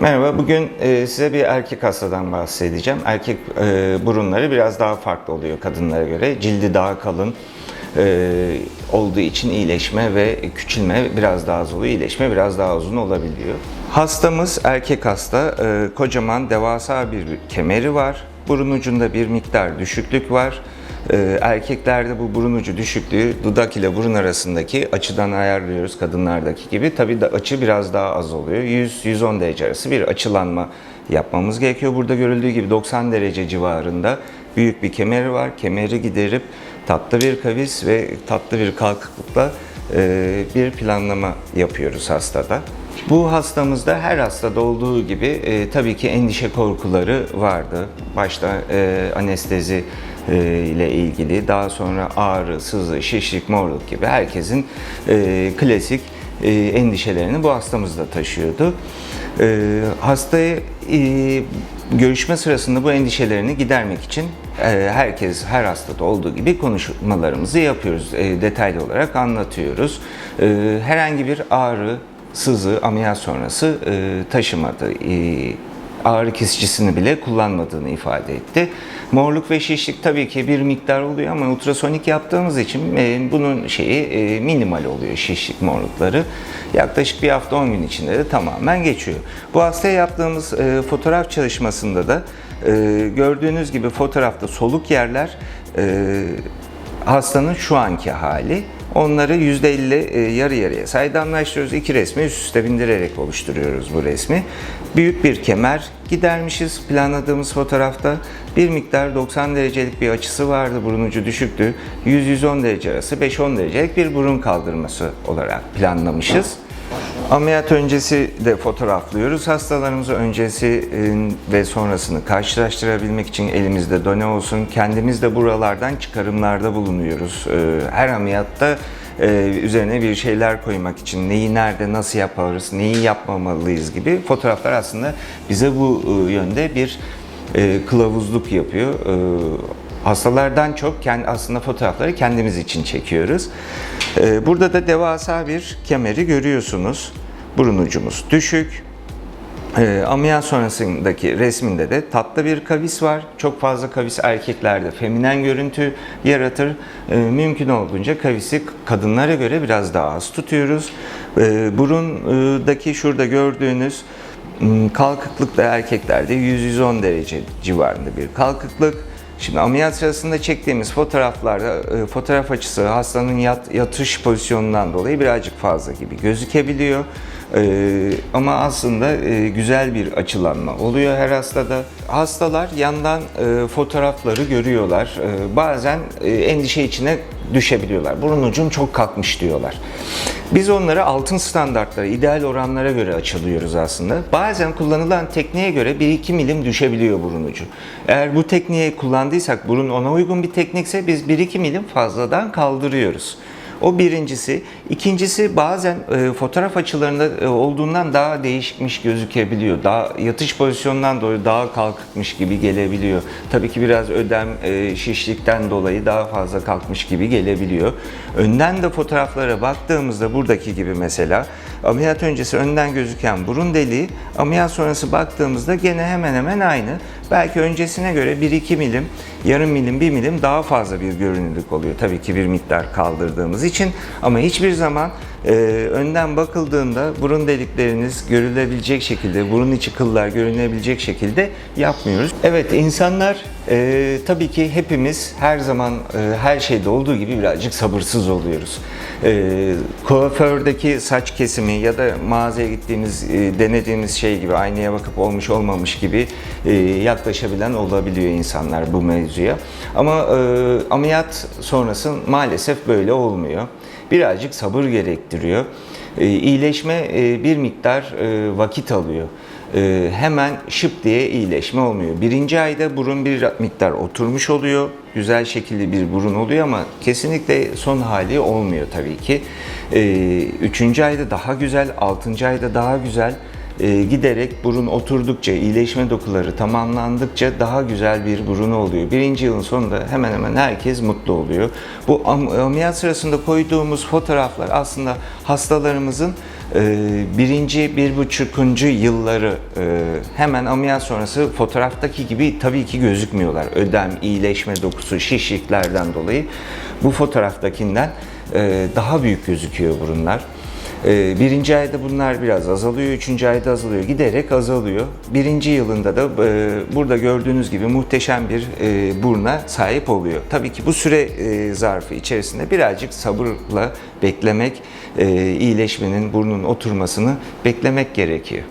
Merhaba, bugün e, size bir erkek hastadan bahsedeceğim. Erkek e, burunları biraz daha farklı oluyor kadınlara göre. Cildi daha kalın e, olduğu için iyileşme ve küçülme biraz daha az oluyor. İyileşme biraz daha uzun olabiliyor. Hastamız erkek hasta. Kocaman devasa bir kemeri var. Burun ucunda bir miktar düşüklük var. Ee, erkeklerde bu burun ucu düşüklüğü dudak ile burun arasındaki açıdan ayarlıyoruz kadınlardaki gibi. Tabii da açı biraz daha az oluyor. 100-110 derece arası bir açılanma yapmamız gerekiyor. Burada görüldüğü gibi 90 derece civarında büyük bir kemeri var. Kemeri giderip tatlı bir kavis ve tatlı bir kalkıklıkla e, bir planlama yapıyoruz hastada. Bu hastamızda her hastada olduğu gibi e, tabii ki endişe korkuları vardı. Başta e, anestezi ile ilgili, daha sonra ağrı, sızı, şişlik, morluk gibi herkesin e, klasik e, endişelerini bu hastamız da taşıyordu. E, hastayı e, görüşme sırasında bu endişelerini gidermek için e, herkes her hastada olduğu gibi konuşmalarımızı yapıyoruz. E, detaylı olarak anlatıyoruz. E, herhangi bir ağrı, sızı, ameliyat sonrası e, taşımadı. Ağrı kesicisini bile kullanmadığını ifade etti. Morluk ve şişlik tabii ki bir miktar oluyor ama ultrasonik yaptığımız için e, bunun şeyi e, minimal oluyor şişlik morlukları. Yaklaşık bir hafta 10 gün içinde de tamamen geçiyor. Bu hastaya yaptığımız e, fotoğraf çalışmasında da gördüğünüz gibi fotoğrafta soluk yerler hastanın şu anki hali. Onları %50 e, yarı yarıya saydamlaştırıyoruz. İki resmi üst üste bindirerek oluşturuyoruz bu resmi. Büyük bir kemer gidermişiz planladığımız fotoğrafta. Bir miktar 90 derecelik bir açısı vardı, burun ucu düşüktü. 100-110 derece arası 5-10 derecelik bir burun kaldırması olarak planlamışız. Ameliyat öncesi de fotoğraflıyoruz. Hastalarımızı öncesi ve sonrasını karşılaştırabilmek için elimizde done olsun. Kendimiz de buralardan çıkarımlarda bulunuyoruz. E, Her ameliyatta e, üzerine bir şeyler koymak için neyi nerede nasıl yaparız, neyi yapmamalıyız gibi fotoğraflar aslında bize bu e, yönde bir e, kılavuzluk yapıyor. Hastalardan çok kendi aslında fotoğrafları kendimiz için çekiyoruz. Ee, Burada da devasa bir kemeri görüyorsunuz. Burun ucumuz düşük. Ee, ameliyat sonrasındaki resminde de tatlı bir kavis var. Çok fazla kavis erkeklerde feminen görüntü yaratır. Ee, mümkün olduğunca kavisi kadınlara göre biraz daha az tutuyoruz. Ee, burundaki şurada gördüğünüz ım, kalkıklık da erkeklerde 100-110 derece civarında bir kalkıklık. Şimdi ameliyat sırasında çektiğimiz fotoğraflarda e, fotoğraf açısı hastanın yat, yatış pozisyonundan dolayı birazcık fazla gibi gözükebiliyor. E, ama aslında e, güzel bir açılanma oluyor her hastada. Hastalar yandan e, fotoğrafları görüyorlar. E, bazen e, endişe içine düşebiliyorlar. Burun ucum çok kalkmış diyorlar. Biz onları altın standartlara, ideal oranlara göre açılıyoruz aslında. Bazen kullanılan tekniğe göre 1-2 milim düşebiliyor burun ucu. Eğer bu tekniği kullandıysak, burun ona uygun bir teknikse biz 1-2 milim fazladan kaldırıyoruz. O birincisi. İkincisi bazen e, fotoğraf açılarında e, olduğundan daha değişikmiş gözükebiliyor. Daha yatış pozisyonundan dolayı daha kalkıkmış gibi gelebiliyor. Tabii ki biraz ödem, e, şişlikten dolayı daha fazla kalkmış gibi gelebiliyor. Önden de fotoğraflara baktığımızda buradaki gibi mesela ameliyat öncesi önden gözüken burun deliği ameliyat sonrası baktığımızda gene hemen hemen aynı. Belki öncesine göre 1-2 milim, yarım milim, 1 milim daha fazla bir görünürlük oluyor. Tabii ki bir miktar kaldırdığımız için ama hiçbir zaman e, önden bakıldığında burun delikleriniz görülebilecek şekilde, burun içi kıllar görünebilecek şekilde yapmıyoruz. Evet insanlar e, tabii ki hepimiz her zaman e, her şeyde olduğu gibi birazcık sabırsız oluyoruz. E, kuafördeki saç kesimi ya da mağazaya gittiğimiz, e, denediğimiz şey gibi aynaya bakıp olmuş olmamış gibi e, yaklaşabilen olabiliyor insanlar bu mevzuya. Ama e, ameliyat sonrası maalesef böyle olmuyor. Birazcık sabır gerektiriyor. E, iyileşme e, bir miktar e, vakit alıyor. E, hemen şıp diye iyileşme olmuyor. Birinci ayda burun bir miktar oturmuş oluyor. Güzel şekilli bir burun oluyor ama kesinlikle son hali olmuyor tabii ki. E, üçüncü ayda daha güzel, altıncı ayda daha güzel e, giderek burun oturdukça, iyileşme dokuları tamamlandıkça daha güzel bir burunu oluyor. Birinci yılın sonunda hemen hemen herkes mutlu oluyor. Bu am- ameliyat sırasında koyduğumuz fotoğraflar aslında hastalarımızın e, birinci, bir buçukuncu yılları e, hemen ameliyat sonrası fotoğraftaki gibi tabii ki gözükmüyorlar. Ödem, iyileşme dokusu, şişliklerden dolayı bu fotoğraftakinden daha büyük gözüküyor burunlar. E, birinci ayda bunlar biraz azalıyor, üçüncü ayda azalıyor, giderek azalıyor. Birinci yılında da e, burada gördüğünüz gibi muhteşem bir e, buruna sahip oluyor. Tabii ki bu süre e, zarfı içerisinde birazcık sabırla beklemek, iyileşmenin, burnun oturmasını beklemek gerekiyor.